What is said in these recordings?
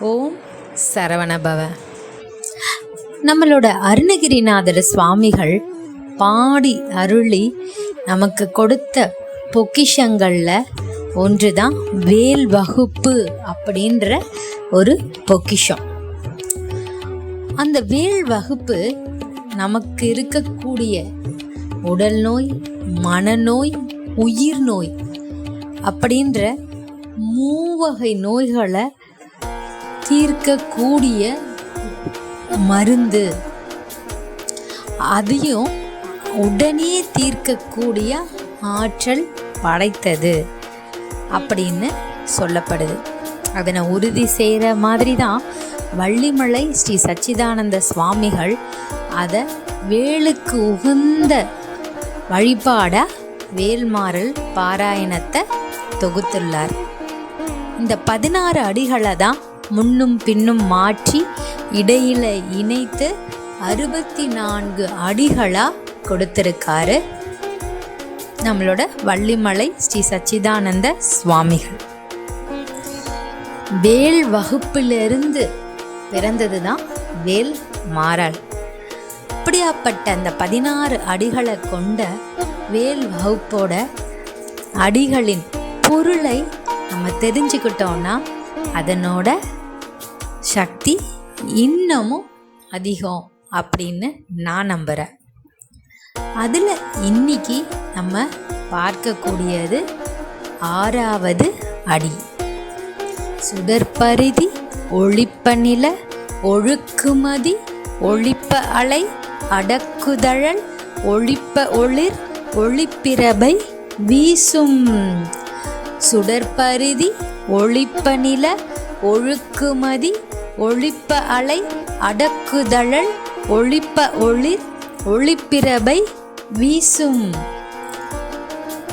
ஓம் சரவணபவ. நம்மளோட அருணகிரிநாதர் சுவாமிகள் பாடி அருளி நமக்கு கொடுத்த பொக்கிஷங்களில் ஒன்று தான் வேல் வகுப்பு அப்படின்ற ஒரு பொக்கிஷம். அந்த வேல் வகுப்பு நமக்கு இருக்கக்கூடிய உடல் நோய் மனநோய் உயிர் நோய் அப்படின்ற மூவகை நோய்களை தீர்க்கக்கூடிய மருந்து. அதையும் உடனே தீர்க்கக்கூடிய ஆற்றல் படைத்தது அப்படின்னு சொல்லப்படுது. அதனை உறுதி செய்கிற மாதிரி தான் வள்ளிமலை ஸ்ரீ சச்சிதானந்த சுவாமிகள் அதை வேலுக்கு உகந்த வழிபாடாக வேல்மாறல் பாராயணத்தை தொகுத்துள்ளார். இந்த பதினாறு அடிகளை தான் முன்னும் பின்னும் மாற்றி இடையில இணைத்து அறுபத்தி நான்கு அடிகளாக கொடுத்துருக்காரு நம்மளோட வள்ளிமலை ஸ்ரீ சச்சிதானந்த சுவாமிகள். வேல் வகுப்பிலிருந்து பிறந்தது தான் வேல் மாறல். அப்படியாப்பட்ட அந்த பதினாறு அடிகளை கொண்ட வேல் வகுப்போட அடிகளின் பொருளை நம்ம தெரிஞ்சுக்கிட்டோம்னா அதனோட சக்தி இன்னமும் அதிகம் அப்படின்னு நான் நம்புகிறேன் அதில் இன்னைக்கு நம்ம பார்க்கக்கூடியது ஆறாவது அடி. சுடற்பரிதி ஒழிப்ப நில ஒழுக்குமதி ஒளிப்ப அலை அடக்குதழல் ஒழிப்ப ஒளிர் ஒளிப்பிரபை வீசும். சுடற்பரிதி ஒழிப்ப நில ஒழுக்குமதி ஒளிப்ப அலை அடக்குதழல் ஒளிப்ப ஒளிர் ஒளிப்பிரபை வீசும்.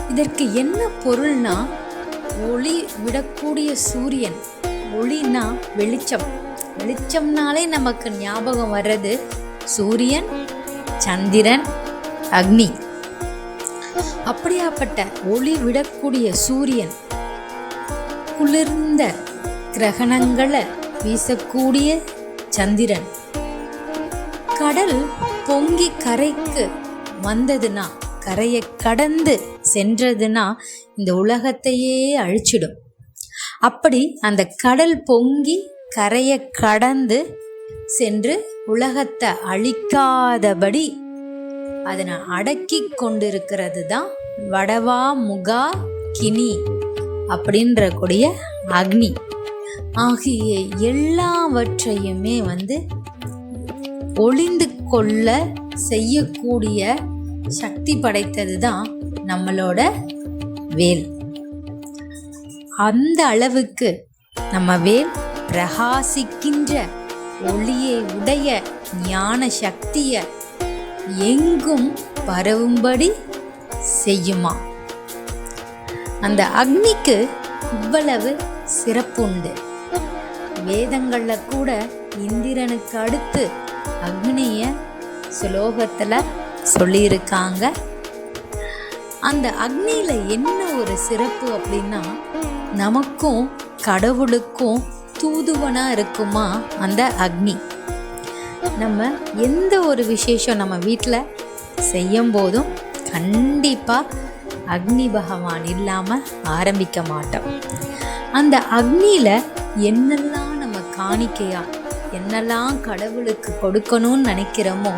இதற்கு என்ன பொருள்னா ஒளி விடக்கூடிய சூரியன். ஒளினா வெளிச்சம். வெளிச்சம்னாலே நமக்கு ஞாபகம் வர்றது சூரியன் சந்திரன் அக்னி. அப்படியாப்பட்ட ஒளி விடக்கூடிய சூரியன் குளிர்ந்த கிரகணங்களை வீசக்கூடிய சந்திரன். கடல் பொங்கி கரைக்கு வந்ததுன்னா கரையை கடந்து சென்றதுன்னா இந்த உலகத்தையே அழிச்சிடும். அப்படி அந்த கடல் பொங்கி கரையை கடந்து சென்று உலகத்தை அழிக்காதபடி அதனை அடக்கி கொண்டிருக்கிறது தான் வடவா முகா கினி அப்படின்ற கூடிய அக்னி. ஆகிய எல்லாவற்றையுமே வந்து ஒளிந்து கொள்ள செய்யக்கூடிய சக்தி படைத்தது தான் நம்மளோட வேல். அந்த அளவுக்கு நம்ம வேல் பிரகாசிக்கின்ற ஒளியை உடைய ஞான சக்தியை எங்கும் பரவும்படி செய்யுமா. அந்த அக்னிக்கு இவ்வளவு சிறப்பு உண்டு வேதங்களில் கூட இந்திரனுக்கு அடுத்து அக்னிய சுலோகத்தில் சொல்லியிருக்காங்க. அந்த அக்னியில் என்ன ஒரு சிறப்பு அப்படின்னா நமக்கும் கடவுளுக்கும் தூதுவனாக இருக்குமா அந்த அக்னி. நம்ம எந்த ஒரு விசேஷம் நம்ம வீட்டில் செய்யும் போதும் கண்டிப்பாக அக்னி பகவான் இல்லாமல் ஆரம்பிக்க மாட்டோம். அந்த அக்னியில் என்னெல்லாம் காணிக்கையா? என்னெல்லாம் கடவுளுக்கு கொடுக்கணும்னு நினைக்கிறோமோ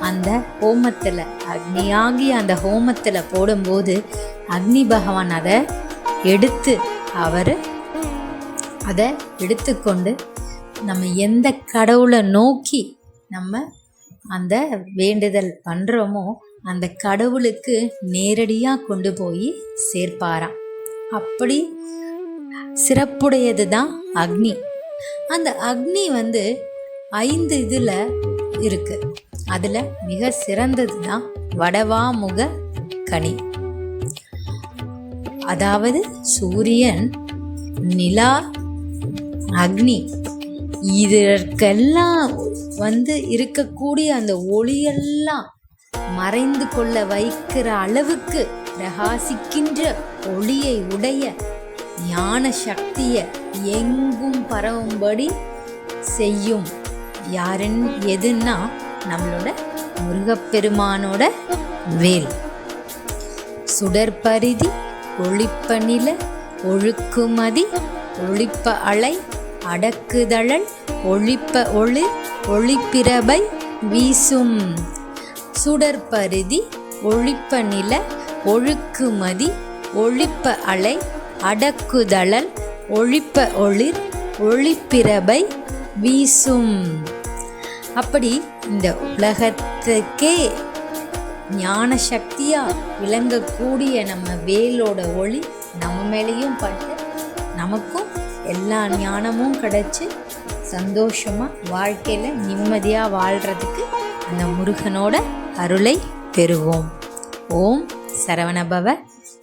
அந்த ஹோமத்தில் அக்னியாகி அந்த ஹோமத்தில் போடும்போது அக்னி பகவான் அதை எடுத்து அவர் அதை எடுத்துக்கொண்டு நம்ம எந்த கடவுளை நோக்கி நம்ம அந்த வேண்டுதல் பண்ணுறோமோ அந்த கடவுளுக்கு நேரடியாக கொண்டு போய் சேர்ப்பாராம். அப்படி சிறப்புடையது தான் அக்னி. அந்த அக்னி வந்து ஐந்து இதில் இருக்கு. அதில் மிக சிறந்தது தான் வடவாமுக கனி. அதாவது சூரியன் நிலா அக்னி இதற்கெல்லாம் வந்து இருக்கக்கூடிய அந்த ஒளியெல்லாம் மறைந்து கொள்ள வைக்கிற அளவுக்கு பிரகாசிக்கின்ற ஒளியை உடைய ஞான சக்தியை எங்கும் பரவும்படி செய்யும். யாருன்னு எதுன்னா நம்மளோட முருகப்பெருமானோட வேல். சுடற்பரிதி ஒளிப்ப நில ஒழுக்குமதி ஒளிப்ப அலை அடக்குதழல் ஒழிப்ப ஒளி ஒளிப்பிரபை வீசும். சுடற்பரிதி ஒழிப்ப நில ஒழுக்குமதி ஒழிப்ப அலை அடக்குதழல் ஒழிப்ப ஒளிர் ஒளிப்பிரபை வீசும். அப்படி இந்த உலகத்துக்கே ஞான சக்தியா விளங்கக்கூடிய நம்ம வேலோட ஒளி நம்ம மேலேயும் பட்டு நமக்கும் எல்லா ஞானமும் கிடச்சி சந்தோஷமாக வாழ்க்கையில் நிம்மதியாக வாழ்கிறதுக்கு அந்த முருகனோட அருளை பெறுவோம். ஓம் சரவணபவ